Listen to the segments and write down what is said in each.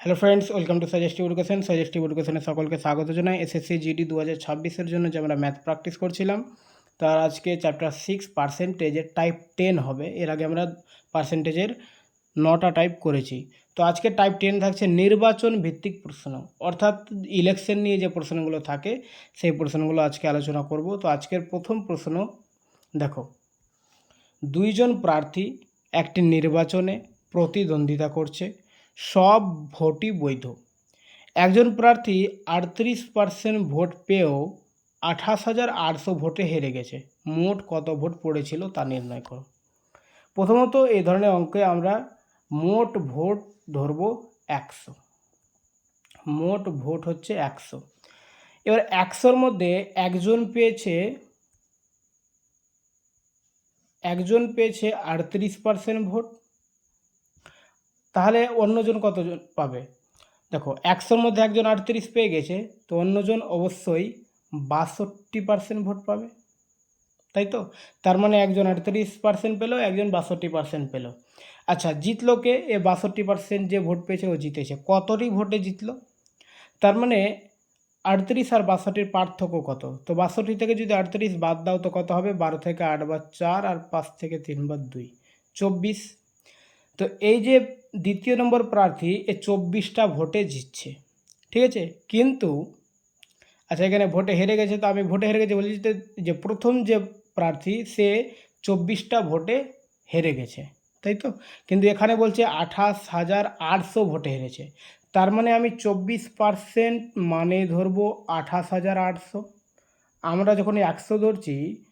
Hello friends welcome to suggestive education suggestive এডুকেশনে সকলকে স্বাগত জানাই। এসএসসি জিডি দু হাজার ছাব্বিশের জন্য যে আমরা ম্যাথ প্র্যাকটিস করছিলাম। তার আজকে চ্যাপ্টার সিক্স পার্সেন্টেজের টাইপ টেন হবে। এর আগে আমরা পার্সেন্টেজের নটা টাইপ করেছি। তো আজকে টাইপ টেন থাকছে নির্বাচন ভিত্তিক প্রশ্ন। অর্থাৎ ইলেকশন নিয়ে যে প্রশ্নগুলো থাকে, সেই প্রশ্নগুলো আজকে আলোচনা করব। তো আজকের প্রথম প্রশ্ন, দেখো। দুইজন প্রার্থী একটি নির্বাচনে প্রতিদ্বন্দ্বিতা করছে। সব ভোটই বৈধ। একজন প্রার্থী আটত্রিশ পার্সেন্ট ভোট পেয়েও আঠাশ হাজার আটশো ভোটে হেরে গেছে। মোট কত ভোট পড়েছিল তা নির্ণয় করো। প্রথমত এই ধরনের অঙ্কে আমরা মোট ভোট ধরবো একশো। মোট ভোট হচ্ছে একশো। এবার একশোর মধ্যে একজন পেয়েছে একজন পেয়েছে আটত্রিশ পার্সেন্ট ভোট তাহলে অন্যজন কতজন পাবে? দেখো, একশোর মধ্যে একজন আটত্রিশ পেয়ে গেছে, তো অন্যজন অবশ্যই বাষট্টি পার্সেন্ট ভোট পাবে। তাই তো? তার মানে একজন আটত্রিশ পার্সেন্ট পেল, একজন বাষট্টি পার্সেন্ট পেল। আচ্ছা জিতলো কে? এ বাষট্টি পার্সেন্ট যে ভোট পেয়েছে, ও জিতেছে। কতটি ভোটে জিতলো? তার মানে আটত্রিশ আর বাষট্টির পার্থক্য কত? তো বাষট্টি থেকে যদি আটত্রিশ বাদ দাও, তো কত হবে? বারো থেকে আট বার চার, আর পাঁচ থেকে তিন বার দুই। চব্বিশ তো এই যে দ্বিতীয় নম্বর প্রার্থী, এ চব্বিশটা ভোটে জিতছে, ঠিক আছে? কিন্তু আচ্ছা এখানে ভোটে হেরে গেছে, তো আমি ভোটে হেরে গেছে বলছি যে- প্রথম যে প্রার্থী, সে চব্বিশটা ভোটে হেরে গেছে, তাই তো? কিন্তু এখানে বলছে আঠাশ হাজার আটশো ভোটে হেরেছে, তার মানে আমি চব্বিশ পার্সেন্ট মানে ধরবো আঠাশ হাজার আটশো। আমরা যখন একশো ধরছি,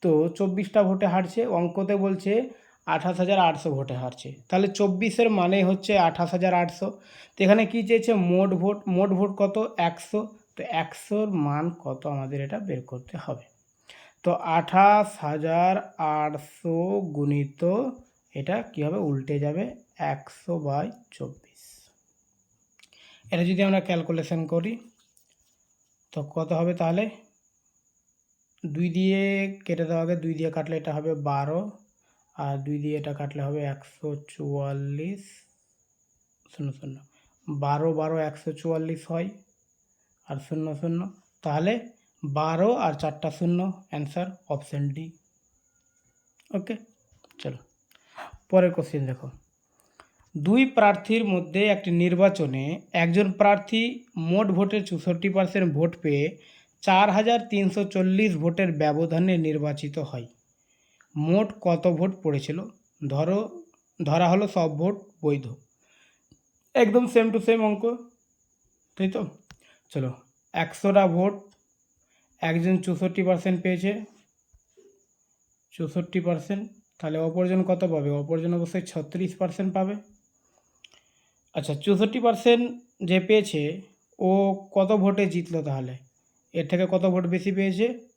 তো চব্বিশটা ভোটে হারছে, অঙ্কতে বলছে আঠাশ হাজার আটশো ভোটে হারছে। তাহলে চব্বিশের মানে হচ্ছে আঠাশ হাজার আটশো। তো এখানে কী চেয়েছে? মোট ভোট মোট ভোট কত? একশো। তো একশোর মান কত আমাদের এটা বের করতে হবে। তো আঠাশ হাজার আটশো গুণিত এটা কী হবে? উল্টে যাবে একশো বাই চব্বিশ। এটা যদি আমরা ক্যালকুলেশন করি, তো কত হবে তাহলে? দুই দিয়ে কেটে দেওয়া হবে দুই দিয়ে কাটলে এটা হবে বারো। আর দুই দিয়ে এটা কাটলে হবে একশো চুয়াল্লিশ, শূন্য শূন্য। বারো বারো, একশো চুয়াল্লিশ হয় আর শূন্য শূন্য। তাহলে বারো আর চারটা শূন্য, অ্যান্সার অপশান ডি। ওকে, চলো। পরের কোশ্চেন দেখো। দুই প্রার্থীর মধ্যে একটি নির্বাচনে একজন প্রার্থী মোট ভোটের চৌষট্টি পার্সেন্ট ভোট পেয়ে চার হাজার তিনশো চল্লিশ ভোটের ব্যবধানে নির্বাচিত হয়। মোট কত ভোট পড়েছিল? ধরো, ধরা হলো সব ভোট বৈধ। একদম সেম টু সেম অঙ্ক, তাই তো? চলো, একশোটা ভোট, একজন চৌষট্টি পার্সেন্ট পেয়েছে। চৌষট্টি পার্সেন্ট তাহলে অপরজন কত পাবে? অপরজন অবশ্যই ছত্রিশ পার্সেন্ট পাবে। আচ্ছা চৌষট্টি পার্সেন্ট যে পেয়েছে, ও কত ভোটে জিতলো তাহলে? এর থেকে কত ভোট বেশি পেয়েছে?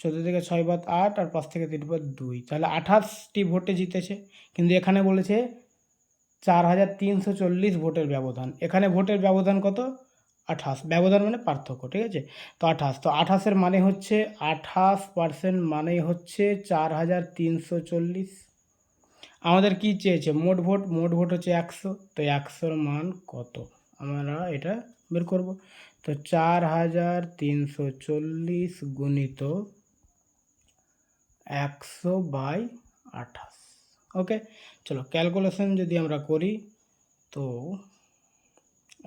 চোদ্দ থেকে ছয় বাদ আট আর পাঁচ থেকে তিন বাদ দুই। তাহলে আঠাশটি ভোটে জিতেছে। কিন্তু এখানে বলেছে চার হাজার তিনশো চল্লিশ ভোটের ব্যবধান। এখানে ভোটের ব্যবধান কত? আঠাশ। ব্যবধান মানে পার্থক্য, ঠিক আছে? তো আঠাশ। তো আঠাশের মানে হচ্ছে আঠাশ পার্সেন্ট মানে হচ্ছে চার হাজার তিনশো চল্লিশ। আমাদের কি চেয়েছে? মোট ভোট? মোট ভোট হচ্ছে একশো। তো একশোর মান কত? আমরা এটা বের করব। তো চার হাজার তিনশো চল্লিশ গুণিত একশো বাই আঠাশ। ওকে, চলো ক্যালকুলেশন যদি আমরা করি, তো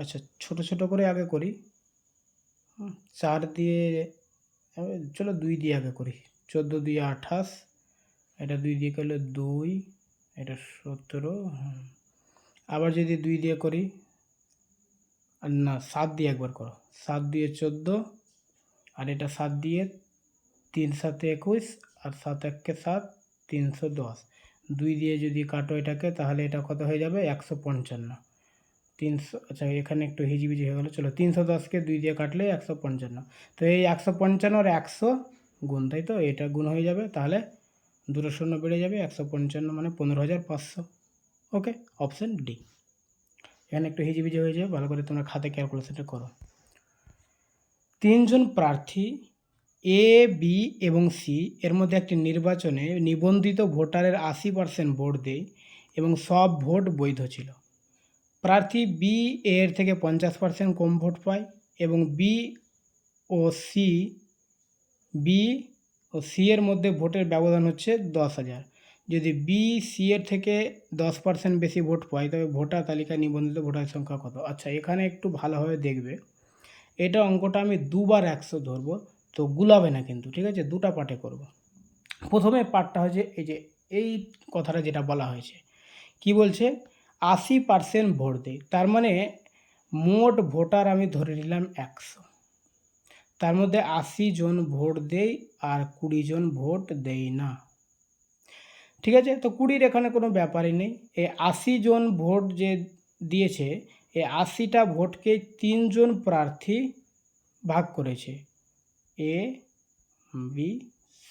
আচ্ছা ছোট ছোট করে আগে করি। চার দিয়ে, চলো দুই দিয়ে আগে করি। চোদ্দ দিয়ে আঠাশ, এটা দুই দিয়ে করলে দুই, এটা সতেরো। আবার যদি দুই দিয়ে করি আর না, সাত দিয়ে একবার করো। সাত দিয়ে চোদ্দ, আর এটা সাত দিয়ে তিন সাতে একুশ আর সাত এককে সাত, তিনশো দশ। দুই দিয়ে যদি কাটো এটাকে, তাহলে এটা কত হয়ে যাবে? একশো পঞ্চান্ন। তিনশো আচ্ছা এখানে একটু হিজিবিজি হয়ে গেলো। চলো, তিনশো দশকে দুই দিয়ে কাটলে একশো পঞ্চান্ন। তো এই একশো পঞ্চান্ন আর একশো গুণ, তাই তো? এটা গুণ হয়ে যাবে, তাহলে দুটো শূন্য বেড়ে যাবে একশো পঞ্চান্ন মানে পনেরো হাজার পাঁচশো। Okay, option D. এখানে একটু হিজিবিজি হয়ে যাবে ভালো করে তোমরা খাতে ক্যালকুলেশনটা করো। তিনজন প্রার্থী এ বি এবং সি এর মধ্যে একটি নির্বাচনে নিবন্ধিত ভোটারের আশি পার্সেন্ট ভোট দেয় এবং সব ভোট বৈধ ছিল। প্রার্থী বি এর থেকে পঞ্চাশ পার্সেন্ট কম ভোট পায় এবং B O C B O C এর মধ্যে ভোটের ব্যবধান হচ্ছে দশ হাজার। যদি বি সি এর থেকে দশ পার্সেন্ট বেশি ভোট পায়, তবে ভোটার তালিকায় নিবন্ধিত ভোটার সংখ্যা কত? আচ্ছা এখানে একটু ভালোভাবে দেখবে। এটা অঙ্কটা আমি দুবার একশো ধরবো। তো গুলাবে না কিন্তু, ঠিক আছে? দুটা পার্টে করব। প্রথমে পার্টটা হচ্ছে এই যে, এই কথাটা যেটা বলা হয়েছে। কি বলছে? আশি পার্সেন্ট ভোট দেয় তার মানে মোট ভোটার আমি ধরে নিলাম একশো। তার মধ্যে আশি জন ভোট দেয় আর কুড়ি জন ভোট দেয় না। ঠিক আছে? তো কুড়ির এখানে কোনো ব্যাপারই নেই। এই আশি জন ভোট যে দিয়েছে, এই আশিটা ভোটকে তিনজন প্রার্থী ভাগ করেছে। এ বি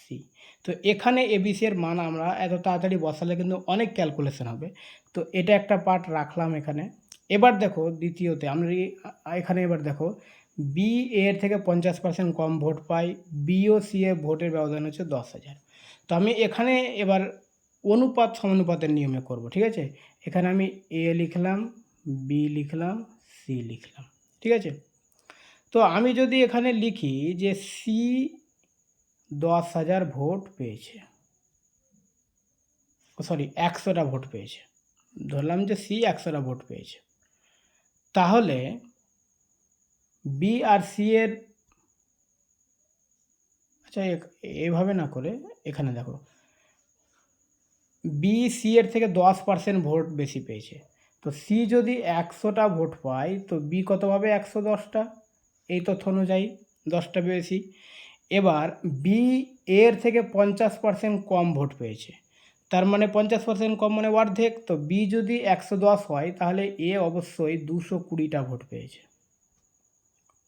সি তো এখানে এবিসি এর মান আমরা এত তাড়াতাড়ি বসালে কিন্তু অনেক ক্যালকুলেশন হবে। তো এটা একটা পার্ট রাখলাম এখানে। এবার দেখো দ্বিতীয়তে আমরা এখানে এবার দেখো বি এর থেকে পঞ্চাশ পার্সেন্ট কম ভোট পাই বি ও সি এ ভোটের ব্যবধান হচ্ছে দশ হাজার। তো আমি এখানে এবার অনুপাত সমানুপাতের নিয়মে করব, ঠিক আছে? এখানে আমি এ লিখলাম বি লিখলাম সি লিখলাম, ঠিক আছে? তো আমি যদি এখানে লিখি যে সি দশ হাজার ভোট পেয়েছে। সরি, একশোটা ভোট পেয়েছে। ধরলাম যে সি একশোটা ভোট পেয়েছে। তাহলে বি আর সি এর আচ্ছা এভাবে না করে এখানে দেখো। বি সি এর থেকে দশ পার্সেন্ট ভোট বেশি পেয়েছে। তো সি যদি একশোটা ভোট পায়, তো বি কত পাবে? একশো দশটা। এই তথ্য অনুযায়ী দশটা বেশি এবার বি এর থেকে পঞ্চাশ পার্সেন্ট কম ভোট পেয়েছে। তার মানে পঞ্চাশ পার্সেন্ট কম মানে অর্ধেক। তো বি যদি একশো দশ হয়, তাহলে এ অবশ্যই দুশো কুড়িটা ভোট পেয়েছে।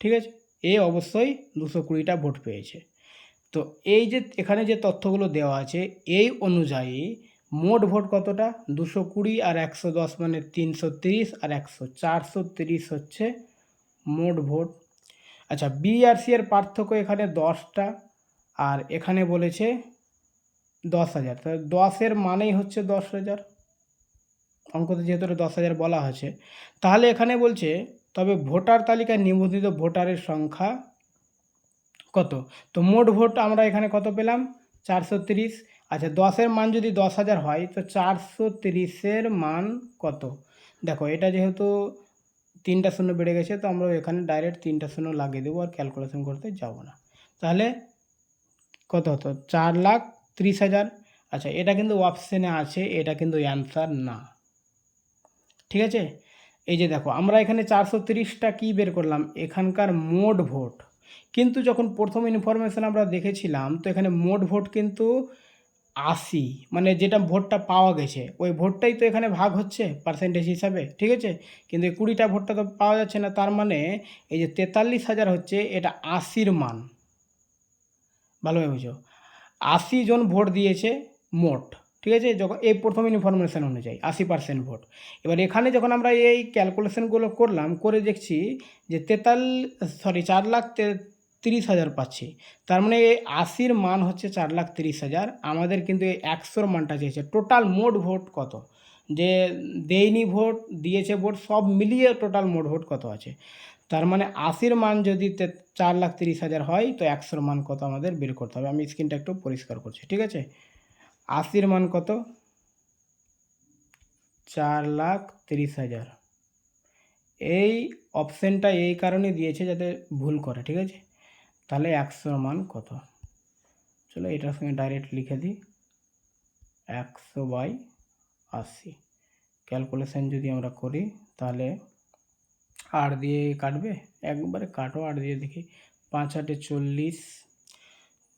ঠিক আছে? এ অবশ্যই দুশো কুড়িটা ভোট পেয়েছে। তো এই যে, এখানে যে তথ্যগুলো দেওয়া আছে, এই অনুযায়ী মোট ভোট কতটা? দুশো কুড়ি আর একশো দশ মানে তিনশো তিরিশ আর একশো চারশো তিরিশ হচ্ছে মোট ভোট আচ্ছা বি আর সি এর পার্থক্য এখানে দশটা আর এখানে বলেছে দশ হাজার। তাহলে দশের মানেই হচ্ছে দশ হাজার। অঙ্কতে যেহেতু দশ হাজার বলা হয়েছে তাহলে এখানে বলছে, তবে ভোটার তালিকায় নিবন্ধিত ভোটারের সংখ্যা কত? তো মোট ভোট আমরা এখানে কত পেলাম? চারশো তিরিশ। আচ্ছা দশের মান যদি দশ হাজার হয়, তো চারশো তিরিশের মান কত? দেখো, এটা যেহেতু তিনটা শূন্য বেড়ে গেছে, তো আমরা এখানে ডাইরেক্ট তিনটা শূন্য লাগিয়ে দেবো আর ক্যালকুলেশন করতে যাব না। তাহলে কত হতো? চার লাখ ত্রিশ হাজার। আচ্ছা এটা কিন্তু অপশানে আছে, এটা কিন্তু অ্যান্সার না। ঠিক আছে? এই যে দেখো, আমরা এখানে চারশো তিরিশটা কী বের করলাম? এখানকার মোট ভোট কিন্তু যখন প্রথম ইনফরমেশন আমরা দেখেছিলাম, তো এখানে মোট ভোট কিন্তু আশি মানে যেটা ভোটটা পাওয়া গেছে। ওই ভোটটাই তো এখানে ভাগ হচ্ছে পার্সেন্টেজ হিসাবে, ঠিক আছে? কিন্তু এই কুড়িটা ভোটটা তো পাওয়া যাচ্ছে না, তার মানে এই যে তেতাল্লিশ হাজার হচ্ছে, এটা আশির মান। ভালোভাবে বুঝো। আশি জন ভোট দিয়েছে মোট, ঠিক আছে? যখন এই প্রথম ইনফরমেশন অনুযায়ী, আশি পার্সেন্ট ভোট। এবার এখানে যখন আমরা এই ক্যালকুলেশনগুলো করলাম, করে দেখছি যে তেতাল সরি চার লাখ তিরিশ হাজার পাচ্ছি। তার মানে এই আশির মান হচ্ছে চার লাখ তিরিশ হাজার। আমাদের কিন্তু এই একশোর মানটা চেয়েছে। টোটাল মোট ভোট কত? যে দেয়নি ভোট, দিয়েছে ভোট, সব মিলিয়ে টোটাল মোট ভোট কত আছে? তার মানে আশির মান যদি চার লাখ তিরিশ হাজার হয়, তো একশোর মান কত আমাদের বের করতে হবে? আমি স্ক্রিনটা একটু পরিষ্কার করছি, ঠিক আছে? আশির মান কত? চার লাখ তিরিশ হাজার। এই অপশানটা এই কারণে দিয়েছে যাতে ভুল করে, ঠিক আছে? তাহলে একশোর মান কত? চলো এটার সঙ্গে ডাইরেক্ট লিখে দিই। একশো বাই আশি। ক্যালকুলেশন যদি আমরা করি, তাহলে আট দিয়ে কাটবে? একবারে কাটো আট দিয়ে দেখি। পাঁচ আটে চল্লিশ,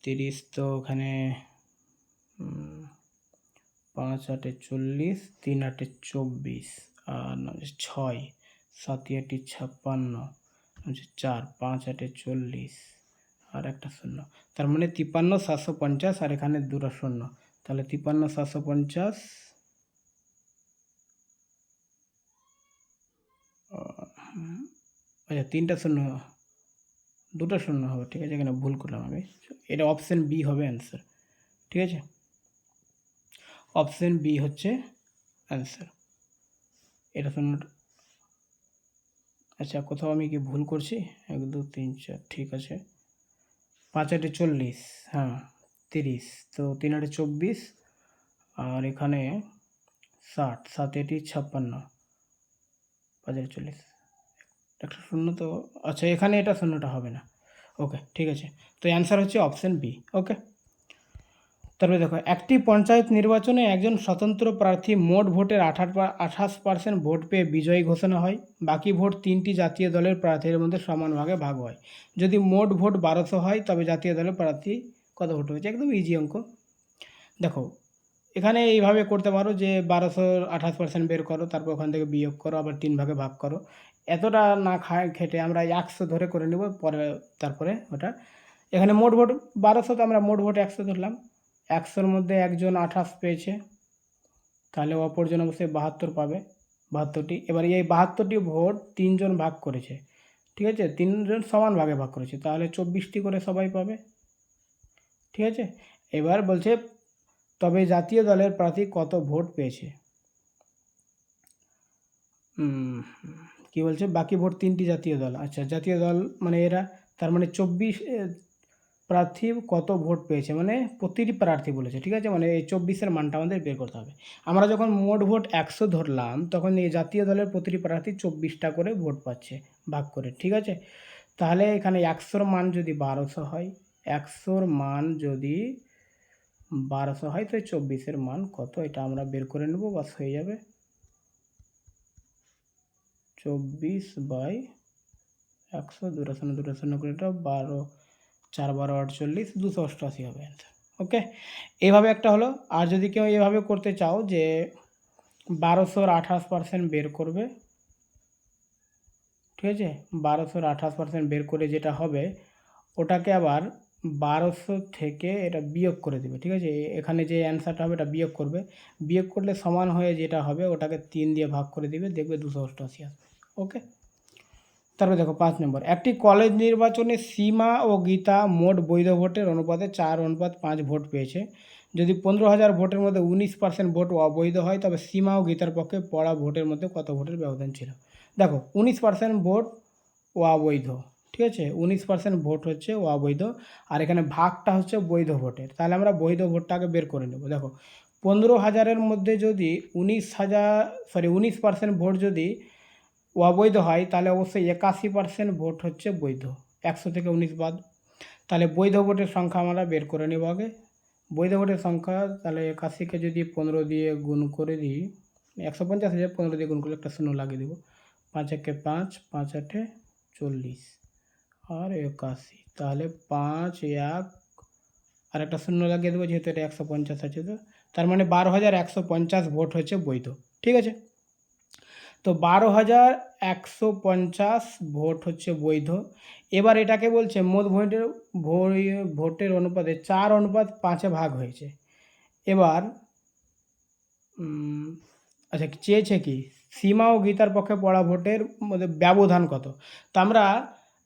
তিরিশ তো ওখানে পাঁচ আটে চল্লিশ, তিন আটে চব্বিশ, আর ছয় সাত আটে ছাপ্পান্ন হচ্ছে চার, পাঁচ আটে চল্লিশ। আর একটা শূন্য। তার মানে তিপ্পান্ন সাতশো পঞ্চাশ আর এখানে দুটো শূন্য। তাহলে তিপ্পান্ন সাতশো পঞ্চাশ আচ্ছা তিনটা শূন্য। দুটো শূন্য হবে, ঠিক আছে? এখানে ভুল করলাম আমি। এটা অপশান বি হবে অ্যান্সার ঠিক আছে? অপশান বি হচ্ছে অ্যান্সার এটা শূন্য। আচ্ছা কোথাও আমি কি ভুল করছি? এক, দু, তিন, চার, ঠিক আছে। পাঁচ আটে চল্লিশ হ্যাঁ তিরিশ, তো তিন আটে চব্বিশ, আর এখানে ষাট, সাত এটি ছাপ্পান্ন, পাঁচ আটে চল্লিশ। একটা শূন্য তো আচ্ছা এখানে এটা শূন্যটা হবে না। ওকে, ঠিক আছে। তো অ্যান্সার হচ্ছে অপশান বি, ওকে? তারপরে দেখো, একটি পঞ্চায়েত নির্বাচনে একজন স্বতন্ত্র প্রার্থী মোট ভোটের আঠাশ আঠাশ পার্সেন্ট ভোট পেয়ে বিজয়ী ঘোষণা হয়। বাকি ভোট তিনটি জাতীয় দলের প্রার্থীর মধ্যে সমান ভাগে ভাগ হয়। যদি মোট ভোট বারোশো হয়, তবে জাতীয় দলের প্রার্থী কত ভোট হয়েছে? একদম ইজি অঙ্ক। দেখো, এখানে এইভাবে করতে পারো যে বারোশো আঠাশ পার্সেন্ট বের করো, তারপর ওখান থেকে বিয়োগ করো, আবার তিন ভাগে ভাগ করো। এতটা না খায় খেটে আমরা একশো ধরে করে নেব, পরে তারপরে ওটা। এখানে মোট ভোট বারোশো, তো আমরা মোট ভোট একশো ধরলাম। একশোর মধ্যে একজন আঠাশ পেয়েছে, তাহলে অপরজন অবশ্যই বাহাত্তর পাবে, বাহাত্তরটি। এবার এই বাহাত্তরটি ভোট তিনজন ভাগ করেছে, ঠিক আছে? তিনজন সমান ভাগে ভাগ করেছে, তাহলে চব্বিশটি করে সবাই পাবে, ঠিক আছে? এবার বলছে, তবে জাতীয় দলের প্রার্থী কত ভোট পেয়েছে? কি বলছে? বাকি ভোট তিনটি জাতীয় দল। আচ্ছা জাতীয় দল মানে এরা, তার মানে চব্বিশ প্রার্থী কত ভোট পেয়েছে? মানে প্রতিটি প্রার্থী বলেছে, ঠিক আছে? মানে এই চব্বিশের মানটা আমাদের বের করতে হবে। আমরা যখন মোট ভোট একশো ধরলাম, তখন এই জাতীয় দলের প্রতিটি প্রার্থী চব্বিশটা করে ভোট পাচ্ছে, ভাগ করে, ঠিক আছে? তাহলে এখানে একশোর মান যদি বারোশো হয়, একশোর মান যদি বারোশো হয় তো চব্বিশের মান কত? এটা আমরা বের করে নেব, বাস হয়ে যাবে। চব্বিশ বাই একশো দুটো শূন্য করে এটা বারো। চার বারো আটচল্লিশ, দুশো অষ্টআশি হবে অ্যান্সার ওকে এইভাবে একটা হলো, আর যদি কেউ এভাবে করতে চাও যে বারোশোর আঠাশ পার্সেন্ট বের করবে, ঠিক আছে? বারোশোর আঠাশ পার্সেন্ট বের করে যেটা হবে, ওটাকে আবার বারোশো থেকে এটা বিয়োগ করে দেবে, ঠিক আছে? এখানে যে অ্যান্সারটা হবে এটা বিয়োগ করবে, বিয়োগ করলে সমান হয়ে যেটা হবে, ওটাকে তিন দিয়ে ভাগ করে দিবে, দেখবে দুশো অষ্টআশি আসবে ওকে তারপরে দেখো পাঁচ নম্বর। একটি কলেজ নির্বাচনে সীমা ও গীতা মোট বৈধ ভোটের অনুপাতে চার অনুপাত পাঁচ ভোট পেয়েছে। যদি পনেরো হাজার ভোটের মধ্যে উনিশ পার্সেন্ট ভোট অবৈধ হয়, তবে সীমা ও গীতার পক্ষে পড়া ভোটের মধ্যে কত ভোটের ব্যবধান ছিল? দেখো, উনিশ পার্সেন্ট ভোট ও অবৈধ, ঠিক আছে? উনিশ পার্সেন্ট ভোট হচ্ছে ও অবৈধ, আর এখানে ভাগটা হচ্ছে বৈধ ভোটের। তাহলে আমরা বৈধ ভোটটাকে বের করে নেব। দেখো, পনেরো হাজারের মধ্যে যদি উনিশ হাজার সরি উনিশ পার্সেন্ট ভোট যদি অবৈধ হয়, তাহলে অবশ্যই একাশি পার্সেন্ট ভোট হচ্ছে বৈধ। একশো থেকে উনিশ বাদ। তাহলে বৈধ ভোটের সংখ্যা আমরা বের করে নেব আগে। বৈধ ভোটের সংখ্যা, তাহলে একাশিকে যদি পনেরো দিয়ে গুণ করে দিই, একশো পঞ্চাশ হাজার পনেরো দিয়ে গুণ করলে একটা শূন্য লাগিয়ে দেবো। পাঁচ একে পাঁচ পাঁচ আটে চল্লিশ। আর একাশি, তাহলে পাঁচ এক, আর একটা শূন্য লাগিয়ে দেবো যেহেতু এটা একশো পঞ্চাশ আছে তো। তার মানে বারো হাজার একশো পঞ্চাশ ভোট হচ্ছে বৈধ। ঠিক আছে? তো বারো হাজার একশো পঞ্চাশ ভোট হচ্ছে বৈধ। এবার এটাকে বলছে মোট ভোটের ভোটের অনুপাতে চার অনুপাত পাঁচে ভাগ হয়েছে। এবার আচ্ছা চেয়েছে কি? সীমা ও গীতার পক্ষে পড়া ভোটের মধ্যে ব্যবধান কত? তো আমরা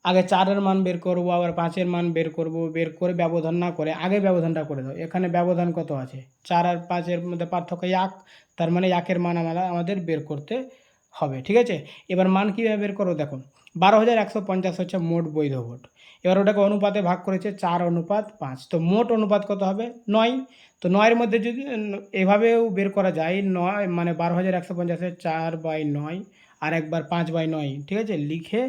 আগে চারের মান বের করব, আবার পাঁচের মান বের করব, বের করে ব্যবধান না করে আগে ব্যবধানটা করে দাও। এখানে ব্যবধান কত আছে? চার আর পাঁচের মধ্যে পার্থক্য এক, তার মানে একের মান আমরা, আমাদের বের করতে হবে, ঠিক আছে? এবার মান কীভাবে বের করো? দেখো, বারো হাজার একশো পঞ্চাশ হচ্ছে মোট বৈধ ভোট। এবার ওটাকে অনুপাতে ভাগ করেছে চার অনুপাত পাঁচ। তো মোট অনুপাত কত হবে? নয়। তো নয়ের মধ্যে যদি এভাবেও বের করা যায়, নয় মানে বারো হাজার একশো পঞ্চাশের চার বাই নয় আর একবার পাঁচ বাই নয়, ঠিক আছে? লিখে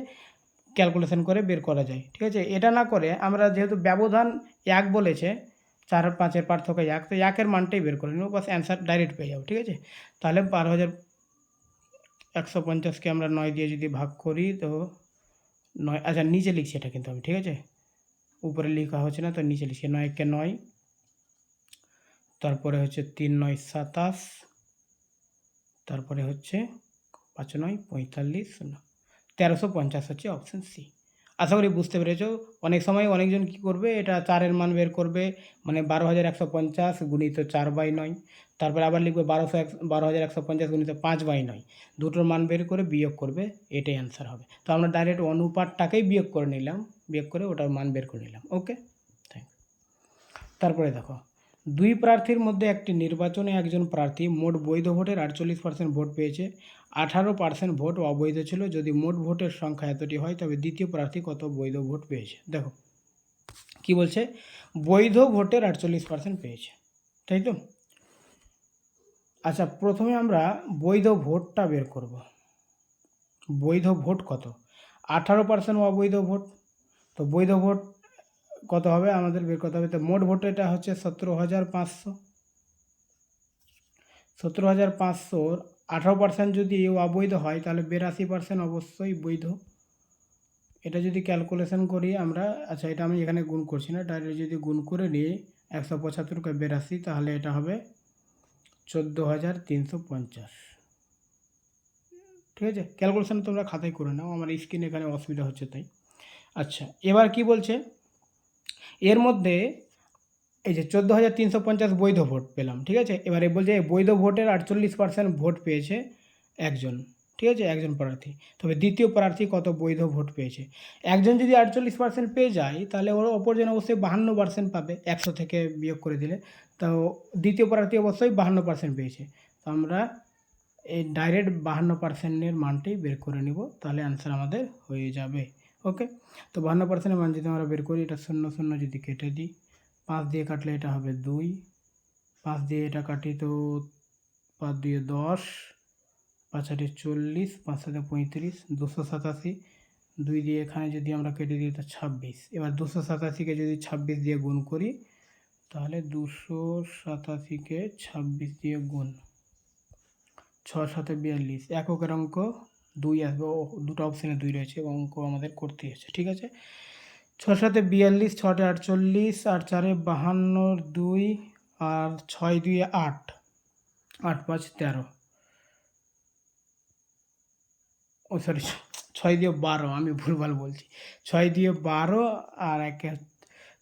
ক্যালকুলেশন করে বের করা যায়, ঠিক আছে? এটা না করে আমরা যেহেতু ব্যবধান এক বলেছে, চার, পাঁচের পার্থক্য এক, তো একের মানটাই বের করে নেব বাস অ্যান্সার ডাইরেক্ট পেয়ে যাব ঠিক আছে? তাহলে বারো হাজার একশো পঞ্চাশকে আমরা নয় দিয়ে যদি ভাগ করি, তো নয় আচ্ছা নিচে লিখছি এটা কিন্তু আমি, ঠিক আছে? উপরে লেখা হচ্ছে না, তো নিচে লিখছি নয়কে নয়, তারপরে হচ্ছে তিন নয় সাতাশ, তারপরে হচ্ছে পাঁচ নয় পঁয়তাল্লিশ, শূন্য। তেরোশো পঞ্চাশ হচ্ছে অপশান সি আশা করি বুঝতে পেরেছ। অনেক সময় অনেকজন কী করবে, এটা চারের মান বের করবে মানে বারো হাজার একশো পঞ্চাশ গুণিত চার বাই নয়, তারপরে আবার লিখবে বারোশো এক, বারো হাজার একশো পঞ্চাশ গুণিত পাঁচ বাই নয়, দুটোর মান বের করে বিয়োগ করবে, এটাই অ্যান্সার হবে। তো আমরা ডাইরেক্ট অনুপাতটাকেই বিয়োগ করে নিলাম, বিয়োগ করে ওটার মান বের করে নিলাম ওকে থ্যাংক তারপরে দেখো দুই প্রার্থীর মধ্যে একটি নির্বাচনে একজন প্রার্থী মোট বৈধ ভোটের আটচল্লিশ পার্সেন্ট ভোট পেয়েছে। আঠারো পার্সেন্ট ভোট অবৈধ ছিল। যদি মোট ভোটের সংখ্যা এতটি হয়, তবে দ্বিতীয় প্রার্থী কত বৈধ ভোট পেয়েছে? দেখো, কি বলছে? বৈধ ভোটের আটচল্লিশ পার্সেন্ট পেয়েছে। তাই তো? আচ্ছা প্রথমে আমরা বৈধ ভোটটা বের করব। বৈধ ভোট কত? আঠারো পার্সেন্ট অবৈধ ভোট। তো বৈধ ভোট কত হবে? আমাদের বের করতে হবে। তো মোট ভোট এটা হচ্ছে সতেরো হাজার পাঁচশো। সতেরো হাজার পাঁচশোর আঠারো পার্সেন্ট যদি অবৈধ হয়, তাহলে বিরাশি পার্সেন্ট অবশ্যই বৈধ। এটা যদি ক্যালকুলেশন করি আমরা আচ্ছা এটা আমি এখানে গুণ করছি না। ডাইরেক্ট যদি গুণ করে নিই, একশো পঁচাত্তরকে বিরাশি, তাহলে এটা হবে চোদ্দ হাজার তিনশো পঞ্চাশ। ঠিক আছে? ক্যালকুলেশন তোমরা খাতায় করে নাও। আমার স্ক্রিন এখানে অসুবিধা হচ্ছে তাই। আচ্ছা এবার কি বলছে? এর মধ্যে এই যে চোদ্দ হাজার তিনশো পঞ্চাশ বৈধ ভোট পেলাম, ঠিক আছে? এবারে বলছে বৈধ ভোটের আটচল্লিশ পার্সেন্ট ভোট পেয়েছে একজন, ঠিক আছে? একজন প্রার্থী। তবে দ্বিতীয় প্রার্থী কত বৈধ ভোট পেয়েছে? একজন যদি আটচল্লিশ পার্সেন্ট পেয়ে যায়, তাহলে ওর অপরজন অবশ্যই বাহান্ন পার্সেন্ট পাবে, একশো থেকে বিয়োগ করে দিলে। তো দ্বিতীয় প্রার্থী অবশ্যই বাহান্ন পার্সেন্ট পেয়েছে। তো আমরা এই ডাইরেক্ট বাহান্ন পার্সেন্টের মানটি বের করে নিব, তাহলে অ্যান্সার আমাদের হয়ে যাবে। ওকে তো বাহান্ন পার্সেন্টের মান যদি আমরা বের করি, এটা শূন্য শূন্য যদি কেটে দিই, পাঁচ দিয়ে কাটলে এটা হবে দুই। পাঁচ দিয়ে এটা কাটি তো পাঁচ দিয়ে দশ, পাঁচ আটে চল্লিশ, পাঁচ সাথে পঁয়ত্রিশ, দুশো সাতাশি। দুই দিয়ে এখানে যদি আমরা কেটে দিই তো ছাব্বিশ। এবার দুশো সাতাশিকে যদি ছাব্বিশ দিয়ে গুণ করি, তাহলে দুশো সাতাশিকে ছাব্বিশ দিয়ে গুণ। ছ সাথে বিয়াল্লিশ। এককের অঙ্ক দুই আসবে ও দুটো অপশানে দুই রয়েছে এবং অঙ্ক আমাদের করতে হচ্ছে, ঠিক আছে? ছ সাথে বিয়াল্লিশ ছটে আটচল্লিশ আর চারে বাহান্ন, দুই, আর ছয় দুই আট আট পাঁচ তেরো। ও সরি ছয় দিয়ে বারো, আমি ভুলভাল বলছি। ছয় দিয়ে বারো আর একে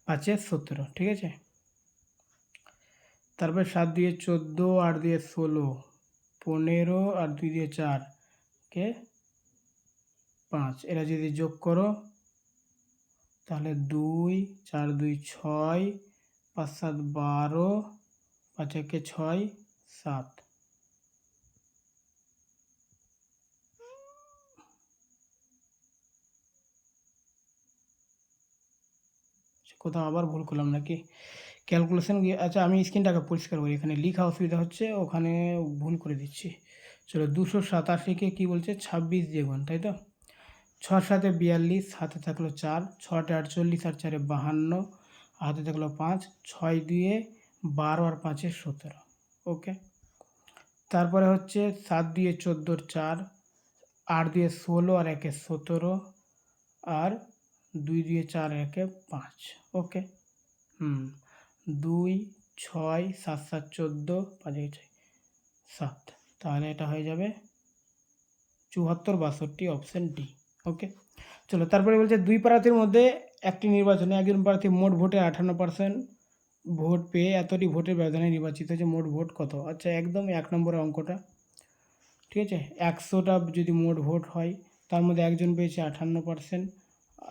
পাঁচে সতেরো, ঠিক আছে? তারপরে সাত দিয়ে চোদ্দ, আট দিয়ে ষোলো, পনেরো, আর দুই দিয়ে চার। কে? পাঁচ। এরা যদি যোগ করো, তাহলে দুই, চার, দুই, ছয়, পাঁচ, সাত, বারো, পাঁচ, একে ছয়, সাত। কোথাও আবার ভুল করলাম নাকি? ক্যালকুলেশন আচ্ছা আমি স্ক্রিনটাকে পরিষ্কার করি। এখানে লিখা অসুবিধা হচ্ছে, ওখানে ভুল করে দিচ্ছি। চলো দুশো সাতাশিকে কী বলছে? ছাব্বিশ দিয়ে গুণ, তাই তো? ছ সাতে বিয়াল্লিশ হাতে থাকল চার ছটে আটচল্লিশ আর চারে বাহান্ন হাতে থাকল পাঁচ, ছয় দুয়ে বারো আর পাঁচে সতেরো, ওকে? তারপরে হচ্ছে সাত দিয়ে চোদ্দোর চার, আট দিয়ে ষোলো আর একে সতেরো, আর দুই দিয়ে চার একে পাঁচ, ওকে? হুম, দুই, ছয়, সাত সাত, চোদ্দ, পাঁচ, ছয়, সাত। তাহলে এটা হয়ে যাবে চুয়াত্তর বাষট্টি অপশান ডি ওকে চলো, তারপরে বলছে দুই প্রার্থীর মধ্যে একটি নির্বাচনে একজন প্রার্থী মোট ভোটে আঠান্ন পার্সেন্ট ভোট পেয়ে এতটি ভোটের ব্যবধানে নির্বাচিত হয়েছে, মোট ভোট কত? আচ্ছা একদম এক নম্বরের অঙ্কটা, ঠিক আছে? একশোটা যদি মোট ভোট হয়, তার মধ্যে একজন পেয়েছে আঠান্ন পার্সেন্ট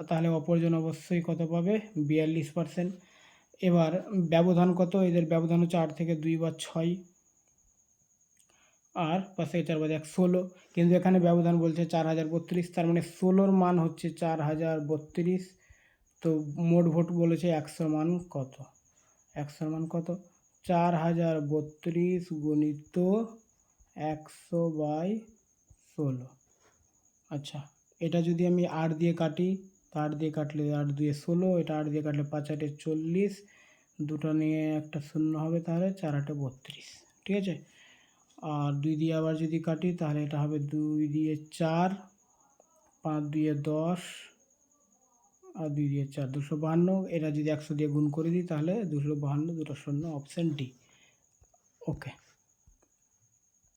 তাহলে অপরজন অবশ্যই কত পাবে? বিয়াল্লিশ পার্সেন্ট এবার ব্যবধান কত? এদের ব্যবধান হচ্ছে আট থেকে দুই বা ছয়। আর পাশে চার বাজে এক ষোলো। কিন্তু এখানে ব্যবধান বলছে চার হাজার বত্রিশ, তার মানে ষোলোর মান হচ্ছে চার হাজার বত্রিশ। তো মোট ভোট বলেছে একশোর মান কত? একশোর মান কত? চার হাজার বত্রিশ গণিত একশো বাই ষোলো। আচ্ছা এটা যদি আমি আট দিয়ে কাটি, তা আট দিয়ে কাটলে আট দিয়ে ষোলো, এটা আট দিয়ে কাটলে পাঁচ আটে চল্লিশ, দুটো নিয়ে একটা শূন্য হবে তাহলে চার আটে বত্রিশ। ঠিক আছে? আর দুই দিয়ে আবার যদি কাটি, তাহলে এটা হবে দুই দিয়ে চার, পাঁচ দিয়ে দশ আর দুই দিয়ে চার, দুশো বাহান্ন। এটা যদি একশো দিয়ে গুণ করে দিই, তাহলে দুশো বাহান্ন, দুটো শূন্য অপশান ডি ওকে